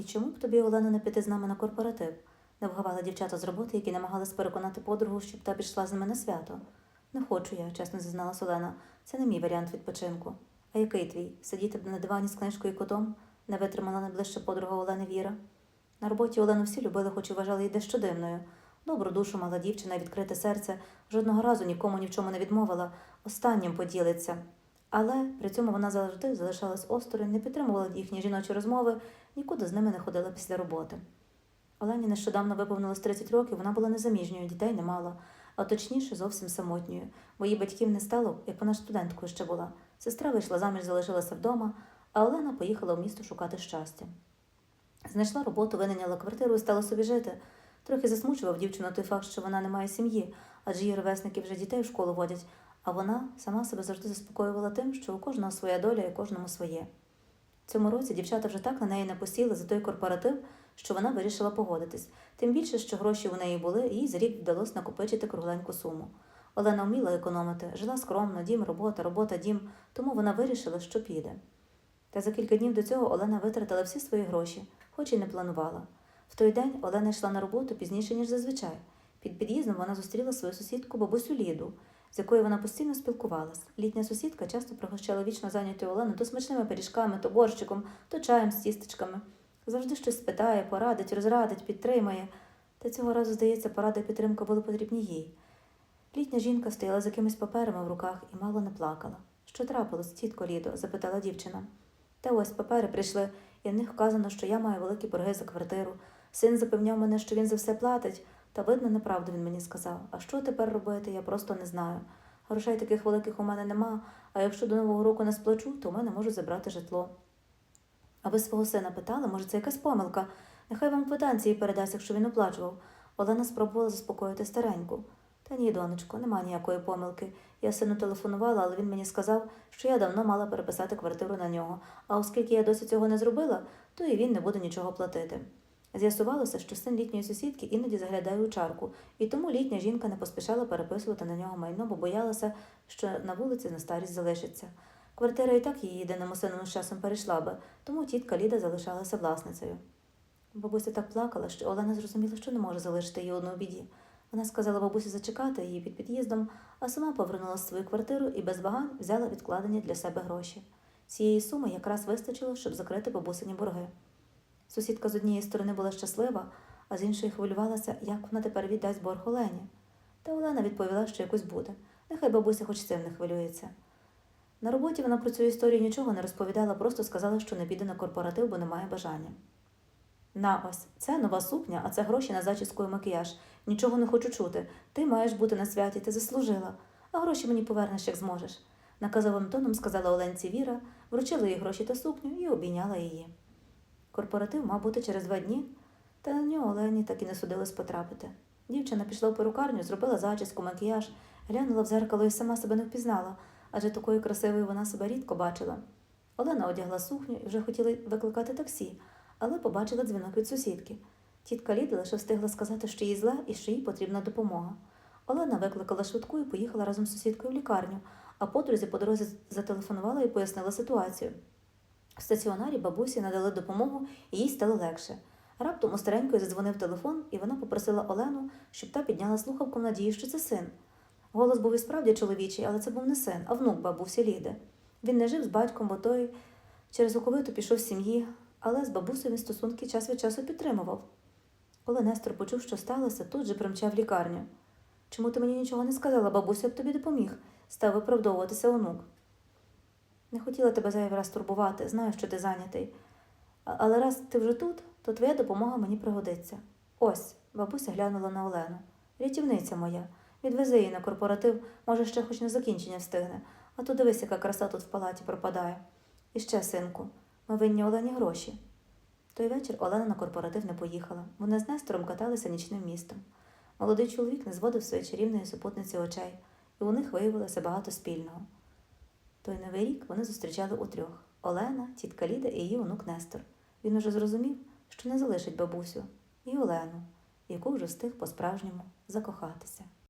І чому б тобі, Олена, не піти з нами на корпоратив? Не вгавали дівчата з роботи, які намагались переконати подругу, щоб та пішла з ними на свято. Не хочу я, чесно зізналась Олена. Це не мій варіант відпочинку. А який твій? Сидіти б на дивані з книжкою і котом? Не витримала найближча подруга Олени Віра. На роботі Олену всі любили, хоч і вважали її дещо дивною. Добру душу мала дівчина, відкрите серце, жодного разу нікому ні в чому не відмовила, останнім поділиться. Але при цьому вона завжди залишалась осторонь, не підтримувала їхні жіночі розмови, нікуди з ними не ходила після роботи. Олені нещодавно виповнилось 30 років, вона була незаміжньою, дітей не мала, а точніше зовсім самотньою, бо її батьків не стало, як вона студенткою ще була. Сестра вийшла заміж, залишилася вдома, а Олена поїхала в місто шукати щастя. Знайшла роботу, винайняла квартиру і стала собі жити. Трохи засмучував дівчину той факт, що вона не має сім'ї, адже її ровесники вже дітей в школу водять, а вона сама себе завжди заспокоювала тим, що у кожного своя доля і кожному своє. Цьому році дівчата вже так на неї напосіли за той корпоратив, що вона вирішила погодитись, тим більше, що гроші у неї були, їй за рік вдалося накопичити кругленьку суму. Олена вміла економити, жила скромно, дім, робота, робота, дім, тому вона вирішила, що піде. Та за кілька днів до цього Олена витратила всі свої гроші, хоч і не планувала. В той день Олена йшла на роботу пізніше, ніж зазвичай. Під під'їздом вона зустріла свою сусідку бабусю Ліду, з якою вона постійно спілкувалась. Літня сусідка часто пригощала вічно зайняту Олену то смачними пиріжками, то борщиком, то чаєм з тістечками. Завжди щось спитає, порадить, розрадить, підтримає. Та цього разу, здається, порада і підтримка були потрібні їй. Літня жінка стояла з якимись паперами в руках і мало не плакала. Що трапилось, тітко Лідо? запитала дівчина. Та ось папери прийшли, і в них вказано, що я маю великі борги за квартиру. Син запевняв мене, що він за все платить, та видно, неправду він мені сказав. А що тепер робити, я просто не знаю. Грошей таких великих у мене нема, а якщо до Нового року не сплачу, то у мене можуть забрати житло. А ви свого сина питали, може, це якась помилка? Нехай вам квитанції передасть, якщо він оплачував. Олена спробувала заспокоїти стареньку. Та ні, донечко, нема ніякої помилки. Я сину телефонувала, але він мені сказав, що я давно мала переписати квартиру на нього, а оскільки я досі цього не зробила, то і він не буде нічого платити. З'ясувалося, що син літньої сусідки іноді заглядає у чарку, і тому літня жінка не поспішала переписувати на нього майно, бо боялася, що на вулиці на старість залишиться. Квартира і так її єдиному сину з часом перейшла би, тому тітка Ліда залишалася власницею. Бабуся так плакала, що Олена зрозуміла, що не може залишити її одну у біді. Вона сказала бабусі зачекати її під під'їздом, а сама повернулася в свою квартиру і без вагань взяла відкладені для себе гроші. Цієї суми якраз вистачило, щоб закрити бабусині борги. Сусідка з однієї сторони була щаслива, а з іншої хвилювалася, як вона тепер віддасть борг Олені. Та Олена відповіла, що якось буде. Нехай бабуся хоч цим не хвилюється. На роботі вона про цю історію нічого не розповідала, просто сказала, що не піде на корпоратив, бо не має бажання. На ось, це нова сукня, а це гроші на зачіску і макіяж. Нічого не хочу чути. Ти маєш бути на святі, ти заслужила, а гроші мені повернеш, як зможеш. Наказовим тоном сказала Оленці Віра, вручила їй гроші та сукню і обійняла її. Корпоратив мав бути через два дні, та на нього Олені так і не судилось потрапити. Дівчина пішла в перукарню, зробила зачіску, макіяж, глянула в зеркало і сама себе не впізнала, адже такою красивою вона себе рідко бачила. Олена одягла сукню і вже хотіла викликати таксі, але побачила дзвінок від сусідки. Тітка Ліда лише встигла сказати, що їй зле і що їй потрібна допомога. Олена викликала швидку і поїхала разом з сусідкою в лікарню, а подрузі по дорозі зателефонувала і пояснила ситуацію. В стаціонарі бабусі надали допомогу, і їй стало легше. Раптом у старенької задзвонив телефон, і вона попросила Олену, щоб та підняла слухавку в надії, що це син. Голос був і справді чоловічий, але це був не син, а внук бабусі Ліди. Він не жив з батьком, бо той через оковиту пішов з сім'ї, але з бабусею він стосунки час від часу підтримував. Коли Нестор почув, що сталося, тут же примчав лікарню. Чому ти мені нічого не сказала, бабуся б тобі допоміг, став виправдовуватися онук. Не хотіла тебе зайвий раз турбувати, знаю, що ти зайнятий. Але раз ти вже тут, то твоя допомога мені пригодиться. Ось, бабуся глянула на Олену. Рятівниця моя. Відвези її на корпоратив, може, ще хоч на закінчення встигне, а то дивись, яка краса тут в палаті пропадає. І ще, синку, ми винні Олені гроші. Той вечір Олена на корпоратив не поїхала. Вони з Нестором каталися нічним містом. Молодий чоловік не зводив своєї чарівної супутниці очей, і у них виявилося багато спільного. Той новий рік вони зустрічали утрьох Олена, тітка Ліда і її онук Нестор. Він уже зрозумів, що не залишить бабусю і Олену, яку вже встиг по-справжньому закохатися.